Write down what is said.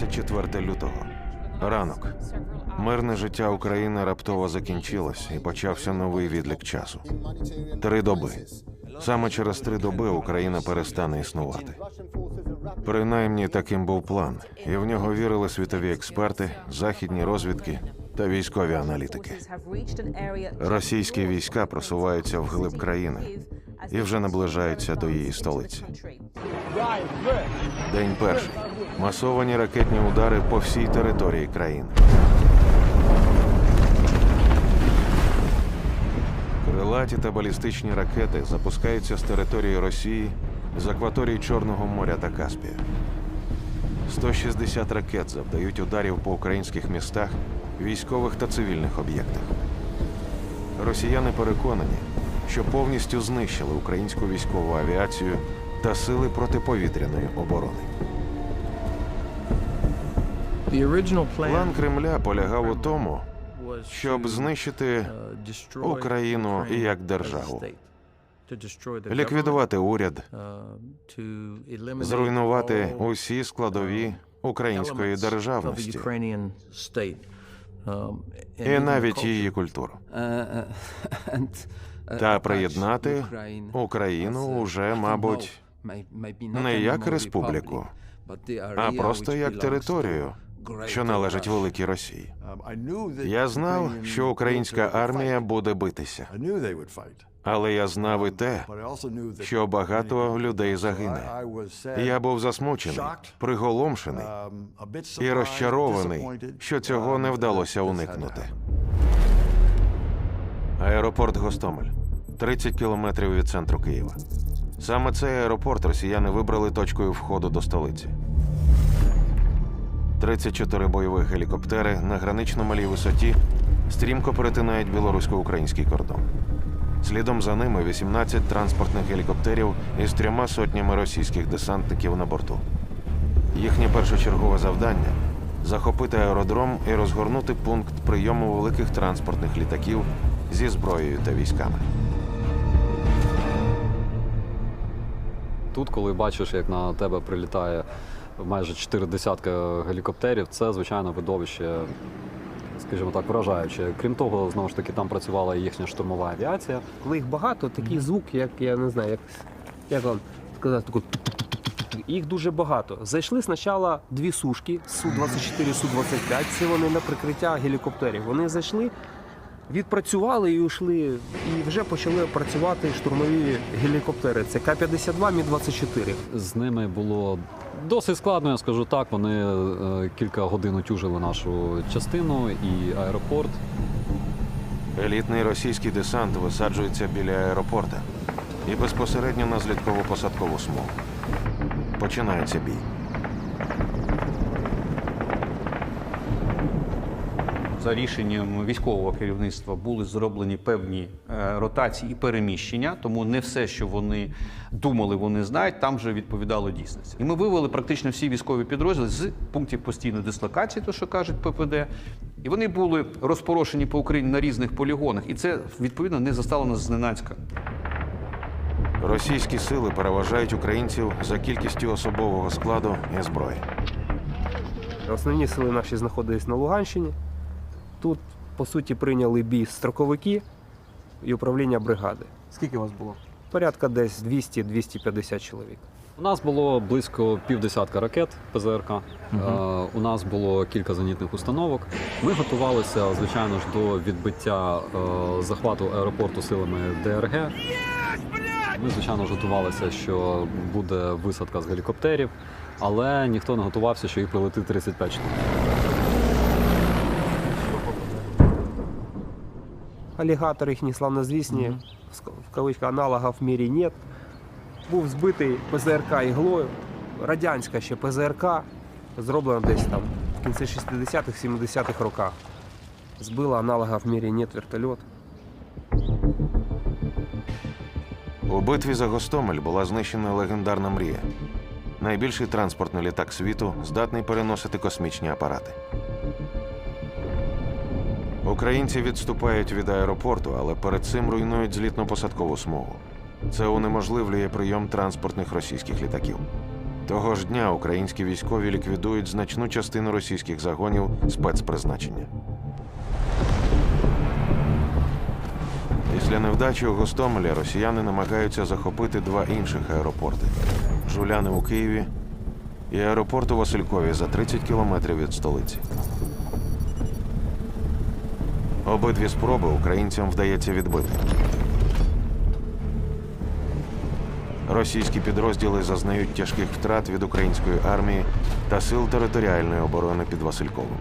24 лютого. Ранок. Мирне життя України раптово закінчилось і почався новий відлік часу. Три доби. Саме через три доби Україна перестане існувати. Принаймні таким був план, і в нього вірили світові експерти, західні розвідки та військові аналітики. Російські війська просуваються вглиб країни і вже наближаються до її столиці. День перший. Масовані ракетні удари по всій території країни. Крилаті та балістичні ракети запускаються з території Росії, з акваторії Чорного моря та Каспія. 160 ракет завдають ударів по українських містах, військових та цивільних об'єктах. Росіяни переконані, що повністю знищили українську військову авіацію та сили протиповітряної оборони. План Кремля полягав у тому, щоб знищити uh, Україну як державу. Ліквідувати уряд, uh, зруйнувати усі складові української державності. Um, і навіть її культуру, uh, та приєднати Україну уже, мабуть, не як республіку, а просто як територію, що належить великій Росії. Um, Я знав, що українська армія буде битися, але я знав і те, що багато людей загине. Я був засмучений, приголомшений і розчарований, що цього не вдалося уникнути. Аеропорт Гостомель 30 кілометрів від центру Києва. Саме цей аеропорт росіяни вибрали точкою входу до столиці. 34 бойових гелікоптери на гранично малій висоті стрімко перетинають білорусько-український кордон. Слідом за ними 18 транспортних гелікоптерів із трьома сотнями російських десантників на борту. Їхнє першочергове завдання захопити аеродром і розгорнути пункт прийому великих транспортних літаків зі зброєю та військами. Тут, коли бачиш, як на тебе прилітає майже чотири десятка гелікоптерів, це звичайно видовище, скажімо так, вражаюче. Крім того, знову ж таки, там працювала і їхня штурмова авіація. Коли їх багато, такий звук, як я не знаю, як, як вам сказати, такий їх дуже багато. Зайшли спочатку дві сушки Су-24, Су-25. Це вони на прикриття гелікоптерів. Вони зайшли, відпрацювали і йшли, і вже почали працювати штурмові гелікоптери. Це К-52, Мі-24. З ними було досить складно, я скажу так. Вони е, кілька годин утюжили нашу частину і аеропорт. Елітний російський десант висаджується біля аеропорта і безпосередньо на зліткову посадкову смугу. Починається бій. За рішенням військового керівництва були зроблені певні е, ротації і переміщення, тому не все, що вони думали, вони знають, там вже відповідало дійсності. І ми вивели практично всі військові підрозділи з пунктів постійної дислокації, то що кажуть ППД, і вони були розпорошені по Україні на різних полігонах, і це відповідно не застало нас зненацька. Російські сили переважають українців за кількістю особового складу і зброї. Основні сили наші знаходились на Луганщині. Тут, по суті, прийняли бій строковики і управління бригади. Скільки у вас було? Порядка десь 200-250 чоловік. У нас було близько півдесятка ракет ПЗРК. Е, у нас було кілька зенітних установок. Ми готувалися, звичайно ж, до відбиття е, захвату аеропорту силами ДРГ. Ми, звичайно ж, готувалися, що буде висадка з гелікоптерів, але ніхто не готувався, що їх прилетить 35 штук. Алігатор їхні славнозвісні, в ска- в кавичках аналогів в мірі нет. Був збитий ПЗРК іглою. Радянська ще ПЗРК, зроблена десь там в кінці 60-х, 70-х роках. Збила аналога в мірі нет вертольот. У битві за Гостомель була знищена легендарна мрія. Найбільший транспортний літак світу здатний переносити космічні апарати. Українці відступають від аеропорту, але перед цим руйнують злітно-посадкову смугу. Це унеможливлює прийом транспортних російських літаків. Того ж дня українські військові ліквідують значну частину російських загонів спецпризначення. Після невдачі у Гостомелі росіяни намагаються захопити два інших аеропорти: Жуляни у Києві і аеропорт у Василькові за 30 кілометрів від столиці. Обидві спроби українцям вдається відбити. Російські підрозділи зазнають тяжких втрат від української армії та сил територіальної оборони під Васильковим.